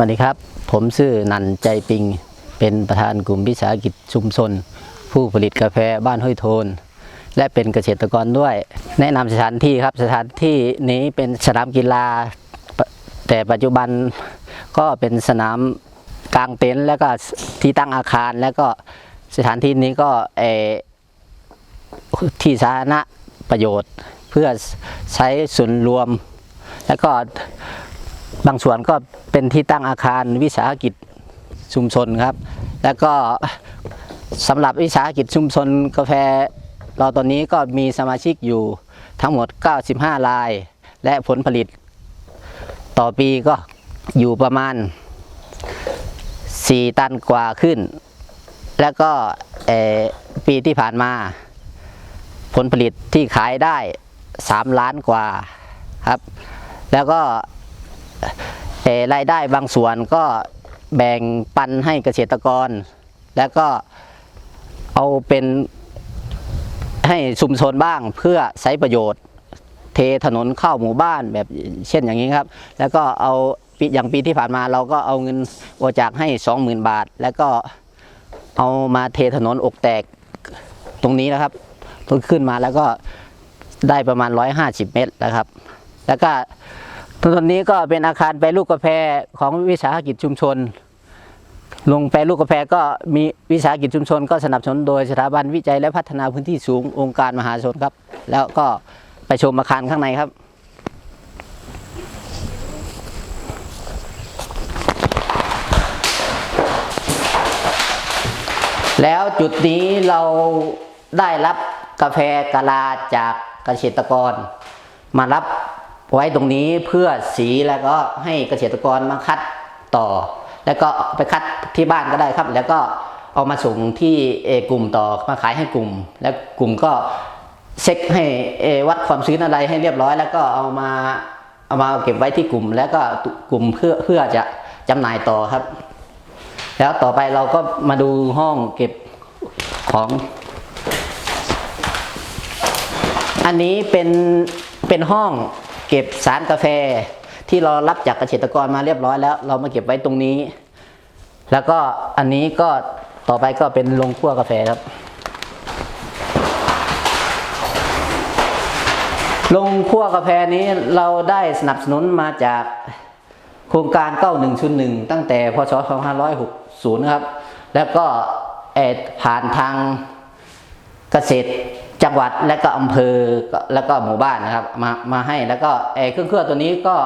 สวัสดีครับ ผมชื่อนันใจปิง เป็นประธานกลุ่มวิสาหกิจชุมชน ผู้ผลิตกาแฟบ้านห้วยโทน และเป็นเกษตรกรด้วย แนะนำสถานที่ครับ สถานที่นี้เป็นสนามกีฬา แต่ปัจจุบันก็เป็นสนามกลางเต็นท์แล้วก็ที่ตั้งอาคารแล้วก็สถานที่นี้ก็เอที่สาธารณะประโยชน์ เพื่อใช้ส่วนรวม แล้วก็ บางส่วนก็เป็นที่ตั้งอาคารวิสาหกิจชุมชนครับ แล้วก็สำหรับวิสาหกิจชุมชนกาแฟ เราตอนนี้ก็มีสมาชิกอยู่ทั้งหมด 95 ราย และผลผลิต ต่อปีก็อยู่ประมาณ 4 ตันกว่าขึ้น แล้วก็ปีที่ผ่านมา ผลผลิตที่ขายได้ 3 ล้านกว่าครับ แล้วก็ รายได้บางส่วนก็แบ่งปันให้เกษตรกร แล้วก็เอาเป็นให้ชุมชนบ้างเพื่อใช้ประโยชน์ เทถนนเข้าหมู่บ้านแบบเช่นอย่างนี้ครับ แล้วก็เอาปีอย่างปีที่ผ่านมาเราก็เอาเงินบริจาคให้ 20,000 บาท แล้วก็เอามาเทถนนอกแตกตรงนี้นะครับเพิ่งขึ้นมาแล้วก็ได้ประมาณ 150 เมตรนะครับ แล้วก็ ตรงนี้ก็เป็นอาคารแปรรูปกาแฟของวิสาหกิจชุมชน ลงแปรรูปกาแฟก็มีวิสาหกิจชุมชน ก็สนับสนุนโดยสถาบันวิจัยและพัฒนาพื้นที่สูงองค์การมหาชนครับ แล้วก็ไปชมอาคารข้างในครับแล้วจุดนี้เราได้รับกาแฟกะลาจากเกษตรกร มารับ ไว้ตรงนี้เพื่อสีแล้วก็ให้เกษตรกรมาคัดต่อ แล้วก็ไปคัดที่บ้านก็ได้ครับ แล้วก็เอามาส่งที่เอกลุ่มต่อมาขายให้กลุ่ม แล้วกลุ่มก็เช็คให้เอวัดความชื้นอะไรให้เรียบร้อย แล้วก็เอามาเอามาเก็บไว้ที่กลุ่ม แล้วก็กลุ่มเพื่อเพื่อจะจำหน่ายต่อครับ แล้วต่อไปเราก็มาดูห้องเก็บของ อันนี้เป็นเป็นห้อง เก็บสารกาแฟที่เรารับจากเกษตรกรมาเรียบร้อยแล้ว เรามาเก็บไว้ตรงนี้ แล้วก็อันนี้ก็ต่อไปก็เป็นโรงคั่วกาแฟครับโรงคั่วกาแฟนี้เราได้สนับสนุนมาจากโครงการ 9101 ตั้งแต่พศ 2560นะครับ แล้วก็เอ่อผ่านทางเกษตร จังหวัดและก็อำเภอแล้วก็หมู่บ้านนะครับ มามาให้แล้วก็ไอ้เครื่องเครื่องตัวนี้ก็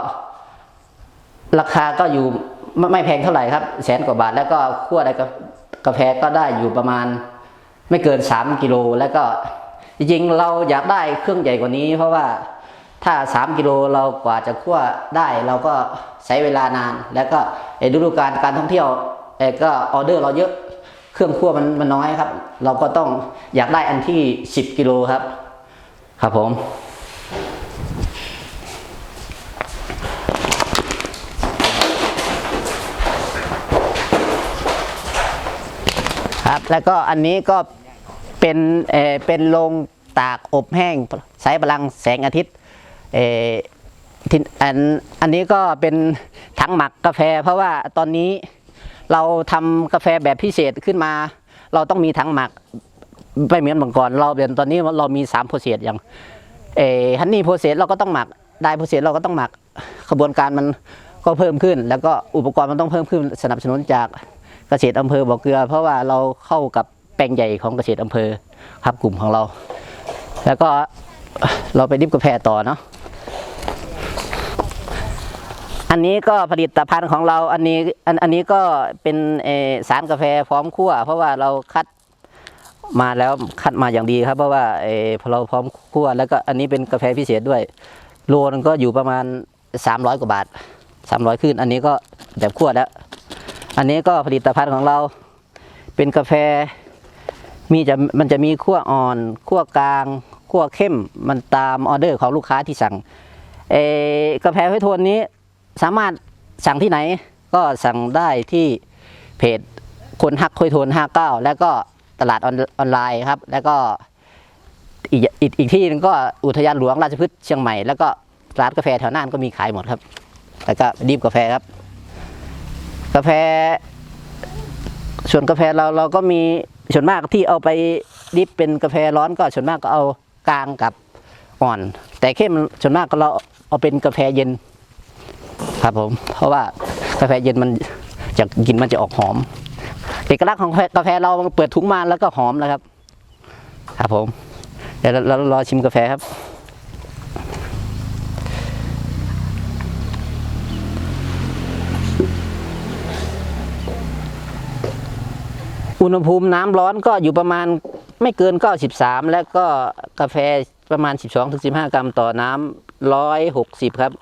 ราคาก็อยู่ไม่ไม่แพงเท่าไหร่ครับ แสนกว่าบาทแล้วก็ขั้วอะไรกับกาแฟก็ได้อยู่ประมาณ ไม่เกิน3กิโลแล้วก็จริงเราอยากได้เครื่องใหญ่กว่านี้ เพราะว่าถ้า3กิโลเรากว่าจะคั่วได้ เราก็ใช้เวลานาน แล้วก็ฤดูกาลการท่องเที่ยวเอก็ออเดอร์เราเยอะ เครื่องคั่วมันมันน้อยครับ เราก็ต้องอยากได้อันที่ 10 กิโลครับ ครับผมครับแล้วก็อันนี้ก็เป็นเออเป็นโรงตากอบแห้งใช้พลังแสงอาทิตย์เอออันอันนี้ก็เป็นถังหมักกาแฟ เพราะว่าตอนนี้ เราทำกาแฟแบบพิเศษขึ้นมา เราต้องมีถังหมักไม่เหมือนเมื่อก่อน เราเดี๋ยวตอนนี้เรามี3โปรเซสอย่างเอฮันนี่โปรเซสเราก็ต้องหมักได้โปรเซสเราก็ต้องหมักขบวนการมันก็เพิ่มขึ้น แล้วก็อุปกรณ์มันต้องเพิ่มขึ้นสนับสนุนจากเกษตรอำเภอบ่อเกลือ เพราะว่าเราเข้ากับแปลงใหญ่ของเกษตรอำเภอครับกลุ่มของเรา แล้วก็เราไปดิบกาแฟต่อเนาะ อันนี้ก็ผลิตภัณฑ์ของเราอันนี้อันอันนี้ก็เป็นสารกาแฟพร้อมคั่ว เพราะว่าเราคัดมาแล้วคัดมาอย่างดีครับ เพราะว่าเออพอเราพร้อมคั่วแล้วก็อันนี้เป็นกาแฟพิเศษด้วยโลนึงก็อยู่ประมาณ 300 กว่าบาท 300 ขึ้น อันนี้ก็แบบคั่วแล้ว อันนี้ก็ผลิตภัณฑ์ของเราเป็นกาแฟมีจะมันจะมีคั่วอ่อนคั่วกลางคั่วเข้มมันตามออเดอร์ของลูกค้าที่สั่งเอกาแฟไวโทนนี้ สามารถสั่งที่ไหนก็สั่งได้ที่เพจคนฮักคุยโทน59 แล้วก็ตลาดออนไลน์ครับ แล้วก็อีกอีกอีกที่หนึงก็อุทยานหลวงราชพฤกษ์เชียงใหม่ แล้วก็ร้านกาแฟแถวน่านก็มีขายหมดครับ แล้วก็ดีบกาแฟครับ กาแฟ ส่วนกาแฟเราเราก็มีส่วนมากที่เอาไปดิบเป็นกาแฟร้อนก็ส่วนมากก็เอากลางกับอ่อน แต่เข้มส่วนมากก็เราเอาเป็นกาแฟเย็น ครับผมเพราะว่ากาแฟเย็นมันจะกลินมันจะออกหอม เอกลักษณ์ของกาแฟเราเปิดถุงมาแล้วก็หอมแล้วครับ ครับผมเดี๋ยวเรารอชิมกาแฟครับอุณหภูมิน้ำร้อนก็อยู่ประมาณไม่เกิน 93 แล้วก็กาแฟประมาณ 12-15 กรัมต่อน้ำ160 ครับ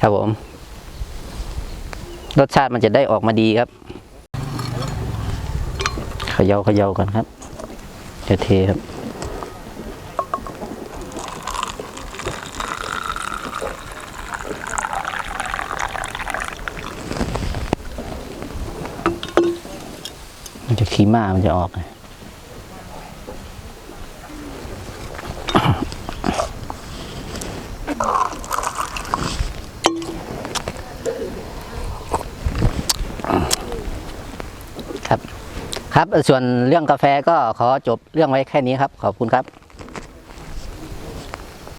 ครับผม รสชาติมันจะได้ออกมาดีครับเขย่าเขย่ากันครับจะเทครับมันจะขีม่ามันจะออกไง ครับ ส่วนเรื่องกาแฟก็ขอจบเรื่องไว้แค่นี้ครับ ขอบคุณครับ